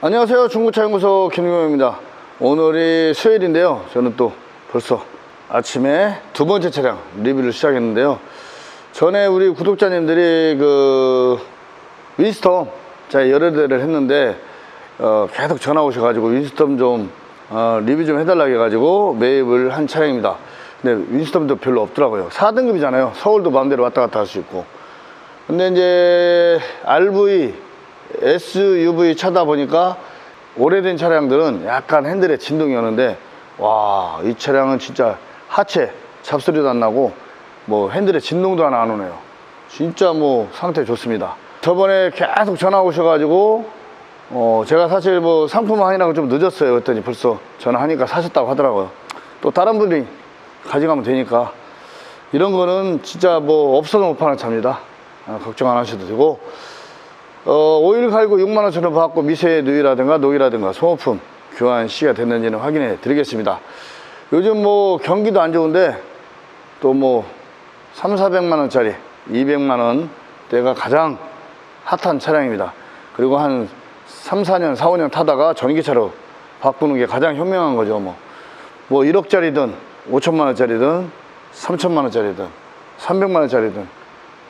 안녕하세요. 중고차연구소 김용입니다. 오늘이 수요일인데요. 저는 또 벌써 아침에 두 번째 차량 리뷰를 시작했는데요. 전에 우리 구독자님들이 그 윈스톰 제가 여러 대를 했는데 어, 계속 전화 오셔가지고 윈스톰 좀 어, 리뷰 좀 해달라고 해가지고 매입을 한 차량입니다. 근데 윈스톰도 별로 없더라고요. 4등급이잖아요. 서울도 마음대로 왔다 갔다 할 수 있고. 근데 이제 RV, SUV 차다 보니까 오래된 차량들은 약간 핸들에 진동이 오는데 와, 이 차량은 진짜 하체 잡소리도 안 나고 뭐 핸들에 진동도 하나 안 오네요. 진짜 뭐 상태 좋습니다. 저번에 계속 전화 오셔가지고 어, 제가 사실 뭐 상품 확인하고 좀 늦었어요. 그랬더니 벌써 전화하니까 사셨다고 하더라고요. 또 다른 분이 가져가면 되니까 이런 거는 진짜 뭐 없어도 못 파는 차입니다. 아, 걱정 안 하셔도 되고 어, 오일 갈고 6만원처럼 받고 미세 누이라든가 녹이라든가 소모품 교환 시가 됐는지는 확인해 드리겠습니다. 요즘 뭐 경기도 안 좋은데 또 뭐 3, 400만 원짜리 200만 원 대가 가장 핫한 차량입니다. 그리고 한 3, 4년, 4, 5년 타다가 전기차로 바꾸는 게 가장 현명한 거죠. 뭐, 뭐 1억짜리든 5천만 원짜리든 3천만 원짜리든 300만 원짜리든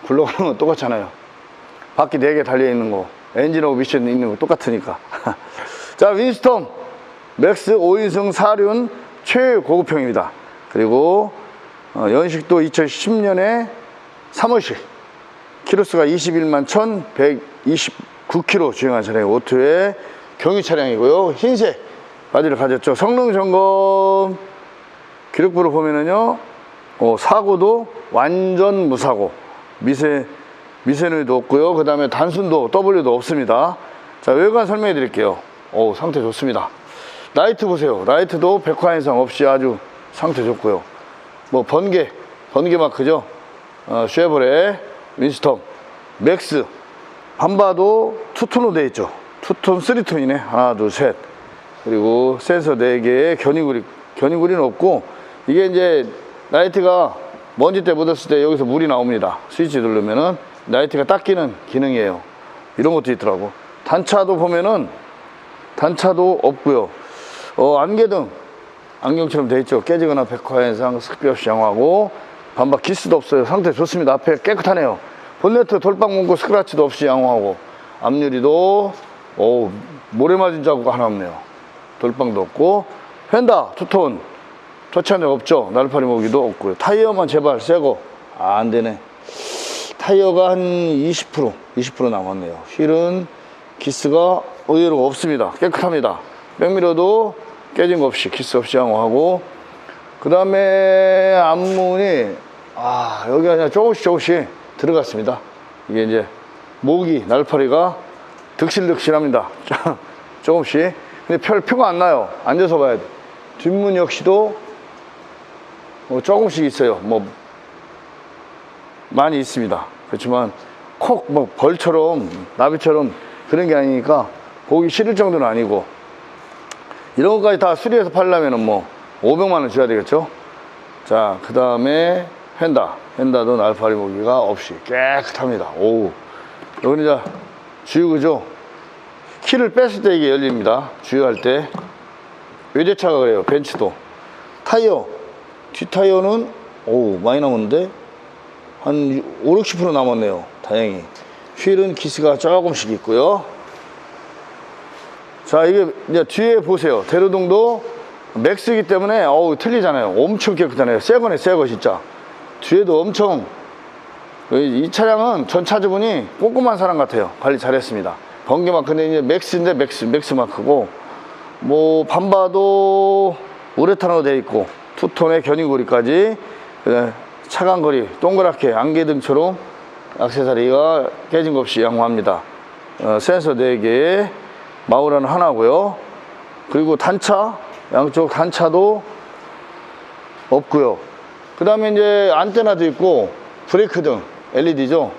굴러가는 건 똑같잖아요. 바퀴 4개 달려있는 거, 엔진하고 미션 있는 거 똑같으니까. 자, 윈스톰 맥스 5인승 4륜 최고급형입니다. 그리고 어, 연식도 2010년에 3월식. 키로수가 21만 1129km 주행한 차량이 오토의 경유 차량이고요. 흰색 바디를 가졌죠. 성능 점검 기록부를 보면은요, 어, 사고도 완전 무사고, 미세, 미세누이도 없고요. 그 다음에 단순도 W도 없습니다. 자, 외관 설명해 드릴게요. 오, 상태 좋습니다. 라이트 보세요. 라이트도 백화 인상 없이 아주 상태 좋고요. 뭐, 번개, 번개 마크죠. 어, 쉐보레, 윈스톰, 맥스. 반바도 투톤으로 되어 있죠. 투톤, 쓰리톤이네. 하나, 둘, 셋. 그리고 센서 4개에 견인구리, 견인구리는 없고, 이게 이제 라이트가 먼지 때 묻었을 때 여기서 물이 나옵니다. 스위치 누르면은 라이트가 닦이는 기능이에요. 이런 것도 있더라고. 단차도 보면은 단차도 없고요. 어, 안개등 안경처럼 돼 있죠. 깨지거나 백화 현상 습기 없이 양호하고 반박 기스도 없어요. 상태 좋습니다. 앞에 깨끗하네요. 본네트 돌빵 문구 스크라치도 없이 양호하고 앞유리도 오 모래 맞은 자국 하나 없네요. 돌빵도 없고 펜다 투톤 터치한 적 없죠. 날파리 모기도 없고요. 타이어만 제발 새거 아, 안 되네. 타이어가 한 20% 20% 남았네요. 휠은 기스가 의외로 없습니다. 깨끗합니다. 백미러도 깨진 거 없이 기스 없이 양호하고 그 다음에 앞문이 아 여기 그냥 조금씩 조금씩 들어갔습니다. 이게 이제 모기 날파리가 득실득실합니다. 조금씩 근데 별 표가 안 나요. 앉아서 봐야 돼. 뒷문 역시도 뭐 조금씩 있어요. 뭐 많이 있습니다. 그렇지만 콕 뭐 벌처럼 나비처럼 그런 게 아니니까 보기 싫을 정도는 아니고 이런 것까지 다 수리해서 팔려면은 뭐 500만 원 줘야 되겠죠. 자, 그 다음에 펜다. 펜다도 날파리 모기가 없이 깨끗합니다. 오. 여기는 이제 주유구죠. 키를 뺐을 때 이게 열립니다. 주유할 때. 외제차가 그래요. 벤츠도. 타이어. 뒷타이어는 오 많이 남았는데 한 5, 60% 남았네요 다행히. 휠은 기스가 조금씩 있고요. 자 이게 이제 뒤에 보세요. 대로동도 맥스이기 때문에 어우 틀리잖아요. 엄청 깨끗하네요. 새거네 새거 진짜. 뒤에도 엄청. 이, 이 차량은 전 차주분이 꼼꼼한 사람 같아요. 관리 잘했습니다. 번개 마크인데 이제 맥스인데 맥스 맥스 마크고. 뭐 반바도 우레탄으로 되어 있고 투톤의 견인고리까지 차간거리 동그랗게 안개등처럼 액세서리가 깨진 것 없이 양호합니다. 어, 센서 4개, 마우라는 하나고요. 그리고 단차, 양쪽 단차도 없고요. 그 다음에 이제 안테나도 있고 브레이크 등 LED죠.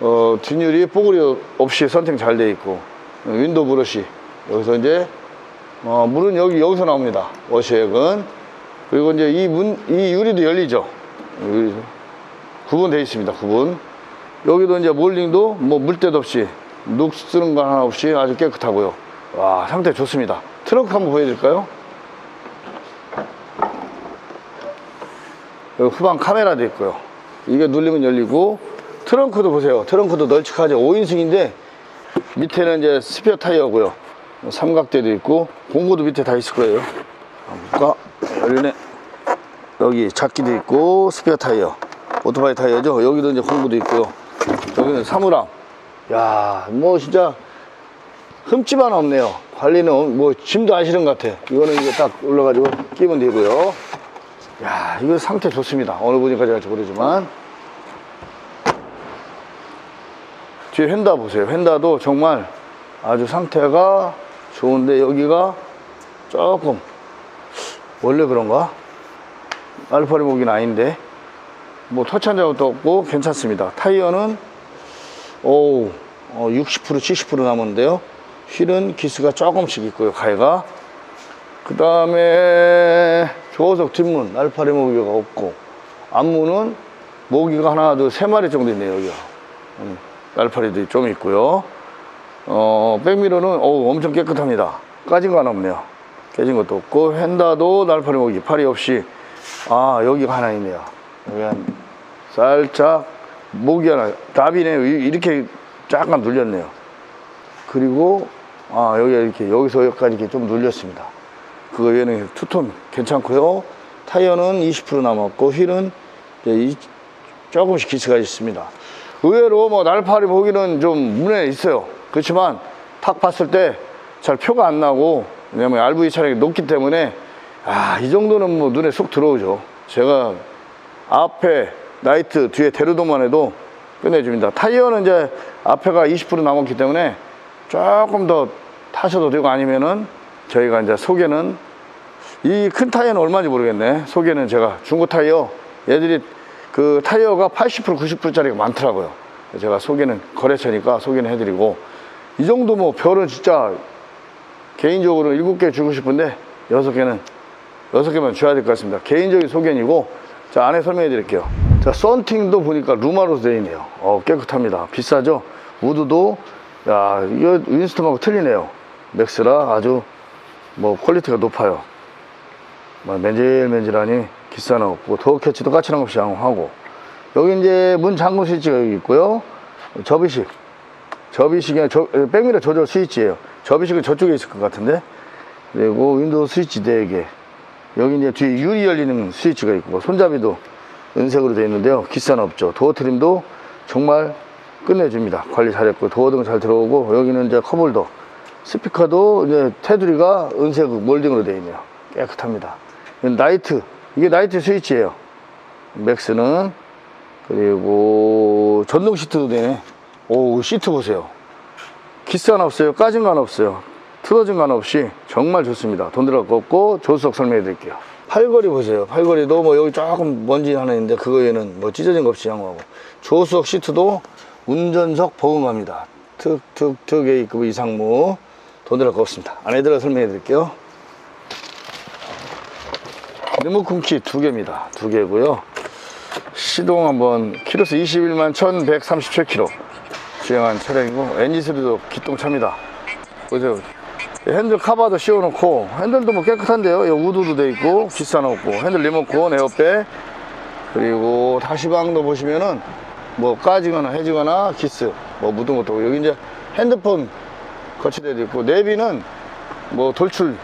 어, 뒷유리 뽀글이 없이 선택 잘 돼 있고 윈도우 브러쉬 여기서 이제 어, 물은 여기 여기서 나옵니다. 워시액은 그리고 이제 이 문, 이 유리도 열리죠. 여기 구분되어 있습니다. 구분. 여기도 이제 몰링도 뭐 물때도 없이 녹 쓰는 거 하나 없이 아주 깨끗하고요. 와, 상태 좋습니다. 트렁크 한번 보여드릴까요? 후방 카메라도 있고요. 이게 눌리면 열리고, 트렁크도 보세요. 트렁크도 널찍하죠. 5인승인데, 밑에는 이제 스페어 타이어고요. 삼각대도 있고, 공구도 밑에 다 있을 거예요. 볼까? 열리네. 여기 잡기도 있고, 스페어 타이어. 오토바이 타이어죠. 여기도 이제 공구도 있고요. 여기는 사무람. 야, 뭐 진짜 흠집 하나 없네요. 관리는 뭐 짐도 안 실은 것 같아. 이거는 이제 딱 올라가지고 끼면 되고요. 야, 이거 상태 좋습니다. 어느 분이까지 할지 모르지만. 뒤에 휀다 보세요. 휀다도 정말 아주 상태가 좋은데 여기가 조금 원래 그런가? 알파리 목이는 아닌데 뭐 터치한 적도 없고 괜찮습니다. 타이어는 오, 어, 60% 70% 남았는데요. 휠은 기스가 조금씩 있고요. 가해가. 그 다음에 조석 뒷문 알파리 모기가 없고 앞문은 모기가 하나 둘 세 마리 정도 있네요. 여기가. 음, 알파리도 좀 있고요. 어, 백미러는 어우, 엄청 깨끗합니다. 까진 거 하나 없네요. 깨진 것도 없고 휀다도 날파리 모기 팔이 없이 아 여기가 하나 있네요. 여기 한 살짝 목이 하나 답이네요. 이- 이렇게 약간 눌렸네요. 그리고 아 여기가 이렇게 여기서 여기까지 이렇게 좀 눌렸습니다. 그거 외에는 투톤 괜찮고요. 타이어는 20% 남았고 휠은 이제 이- 조금씩 기스가 있습니다. 의외로 뭐 날파리 보기는 좀 문에 있어요. 그렇지만 탁 봤을 때 잘 표가 안 나고 왜냐면 RV 차량이 높기 때문에 아 이 정도는 뭐 눈에 쏙 들어오죠. 제가 앞에 라이트 뒤에 대루동만 해도 끝내줍니다. 타이어는 이제 앞에가 20% 남았기 때문에 조금 더 타셔도 되고 아니면은 저희가 이제 속에는 이 큰 타이어는 얼마인지 모르겠네. 속에는 제가 중고 타이어 얘들이 그 타이어가 80% 90%짜리가 많더라고요. 제가 속에는 거래처니까 소개는 해드리고 이 정도 뭐 별은 진짜 개인적으로 7개 주고 싶은데 6개는 6개만 줘야 될 것 같습니다. 개인적인 소견이고 자 안에 설명해 드릴게요. 자 썬팅도 보니까 루마로 되어 있네요. 어 깨끗합니다. 비싸죠? 우드도 야 이거 윈스턴하고 틀리네요. 맥스라 아주 뭐 퀄리티가 높아요. 뭐 맨질맨질하니 기싸나 없고 도어 캐치도 까칠한 없이 하고 여기 이제 문 잠금 스위치가 여기 있고요. 접이식 접이식이 저, 백미러 조절 스위치예요. 접이식은 저쪽에 있을 것 같은데 그리고 윈도우 스위치 4개 여기 이제 뒤에 유리 열리는 스위치가 있고 손잡이도 은색으로 되어 있는데요. 기싸는 없죠. 도어 트림도 정말 끝내줍니다. 관리 잘했고 도어등 잘 들어오고 여기는 이제 컵홀더 스피커도 이제 테두리가 은색 몰딩으로 되어 있네요. 깨끗합니다. 나이트 이게 나이트 스위치예요. 맥스는 그리고 전동 시트도 되네. 오 시트 보세요. 하나 없어요. 까진 거 하나 없어요. 틀어진 거 하나 없이 정말 좋습니다. 돈 들어갈 거 없고 조수석 설명해 드릴게요. 팔걸이 보세요. 팔걸이도 뭐 여기 조금 먼지 하나 있는데 그거에는 뭐 찢어진 거 없이 양호하고 조수석 시트도 운전석 보험합니다. 특, 특, 특 A급 이상무 돈 들어갈 거 없습니다. 안에 들어 설명해 드릴게요. 리모컨 키 두 개입니다. 두 개고요. 시동 한번 키로수 21만 1137km 주행한 차량이고 엔진 소리도 기똥차입니다. 보세요. 핸들 카바도 씌워놓고 핸들도 뭐 깨끗한데요. 우드도 돼 있고 없고 핸들 리모컨 에어백 그리고 다시방도 보시면은 뭐 까지거나 해지거나 기스 뭐 묻은 것도 없고 여기 이제 핸드폰 거치대도 있고 내비는 뭐 돌출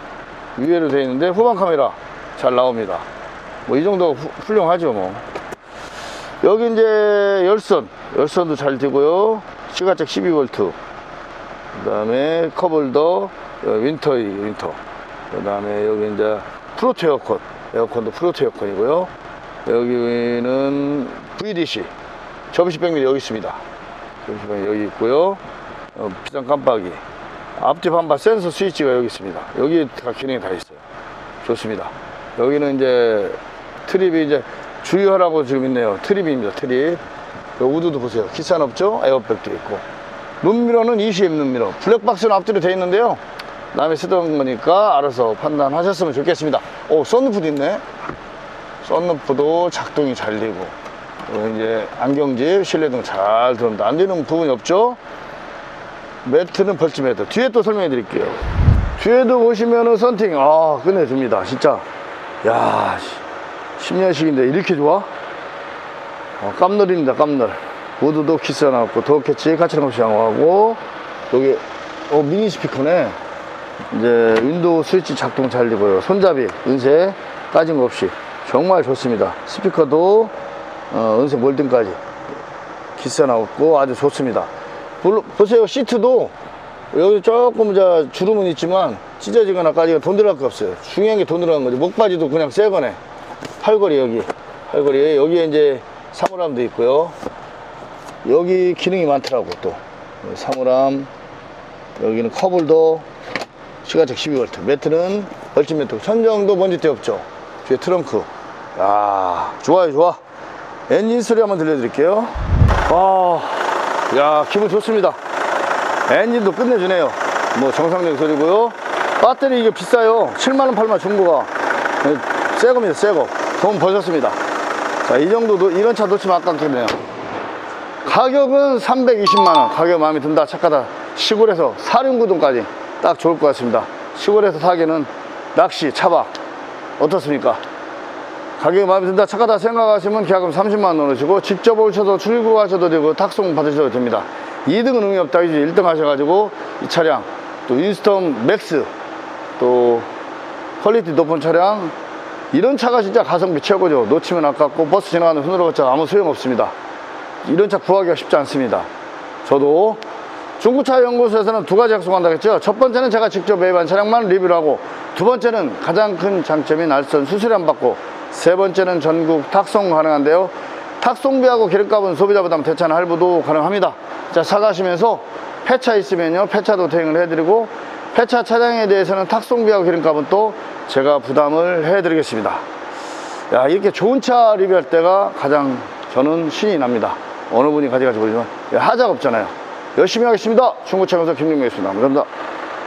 위에로 되어 있는데 후방 카메라 잘 나옵니다. 뭐 이 정도 후- 훌륭하죠 뭐. 여기 이제 열선, 열선도 잘 되고요. 시가책 12V. 그 다음에 어, 윈터, 윈터. 그 다음에 여기 이제 프로토 에어컨. 에어컨도 프로토 에어컨이고요. 여기는 VDC. 백밀 여기 있습니다. 백밀 여기 있고요. 어, 비상 깜빡이. 앞뒤 반바 센서 스위치가 여기 있습니다. 여기 다 기능이 다 있어요. 좋습니다. 여기는 이제 트립이 이제 주의하라고 지금 있네요. 트립입니다. 트립. 요 우드도 보세요. 키산 없죠? 에어백도 있고. 룸미러는 ECM 룸미러. 블랙박스는 앞뒤로 되어 있는데요. 남이 쓰던 거니까 알아서 판단하셨으면 좋겠습니다. 오, 썬루프도 있네. 썬루프도 작동이 잘 되고. 이제 안경집, 실내등 잘 들어옵니다. 안 되는 부분이 없죠? 매트는 벌집 매트. 뒤에 또 설명해 드릴게요. 뒤에도 보시면은 썬팅 아 끝내줍니다 진짜 야 10년씩인데 이렇게 좋아? 어, 깜놀입니다 깜놀 모두도 키스가 나왔고 도어캐치 까칠한 없이 양호하고 여기 어 미니 스피커네 이제 윈도우 스위치 작동 잘 되고요. 손잡이 은색 까진 거 없이 정말 좋습니다. 스피커도 어, 은색 몰딩까지 기스 나왔고 아주 좋습니다. 물론 보세요. 시트도 여기 조금 저 주름은 있지만 찢어지거나 까지가 돈 들어갈 거 없어요. 중요한 게 돈 들어간 거지. 목바지도 그냥 새 거네. 팔걸이 여기. 팔걸이. 여기에 이제 사물함도 있고요. 여기 기능이 많더라고 또. 사물함. 여기는 커블도 시가적 12V 매트는 벌침 매트. 천정도 먼지대 없죠. 뒤에 트렁크. 야 좋아요 좋아. 엔진 소리 한번 들려드릴게요. 아야 기분 좋습니다. 엔진도 끝내주네요. 뭐 정상적 소리고요. 배터리 이게 비싸요. 7만원 8만원 중고가. 새 겁니다 새거 돈 버셨습니다. 자 이 정도도 이런 차 놓치면 아깝겠네요. 가격은 320만원. 가격 마음에 든다 착하다. 시골에서 사륜구동까지 딱 좋을 것 같습니다. 시골에서 타기는 낚시 차박 어떻습니까? 가격이 마음에 든다 착하다 생각하시면 계약금 30만원 넣으시고 직접 오셔서 출고하셔도 되고 탁송 받으셔도 됩니다. 2등은 의미 없다. 이제 1등 하셔가지고 이 차량 또 윈스턴 맥스 또 퀄리티 높은 차량 이런 차가 진짜 가성비 최고죠. 놓치면 아깝고 버스 지나가는 흔들어 봤자 아무 소용없습니다. 이런 차 구하기가 쉽지 않습니다. 저도 중고차 연구소에서는 두 가지 약속한다고 했죠. 첫 번째는 제가 직접 매입한 차량만 리뷰를 하고 두 번째는 가장 큰 장점인 날선 수수료 안 받고 세 번째는 전국 탁송 가능한데요. 탁송비하고 기름값은 소비자 부담 대차나 할부도 가능합니다. 자 사가시면서 폐차 있으면요. 폐차도 대행을 해드리고 폐차 차량에 대해서는 탁송비하고 기름값은 또 제가 부담을 해드리겠습니다. 야 이렇게 좋은 차 리뷰할 때가 가장 저는 신이 납니다. 어느 분이 가져갈지 모르지만 하자가 없잖아요 열심히 하겠습니다. 중고차 연구소 김민규였습니다 감사합니다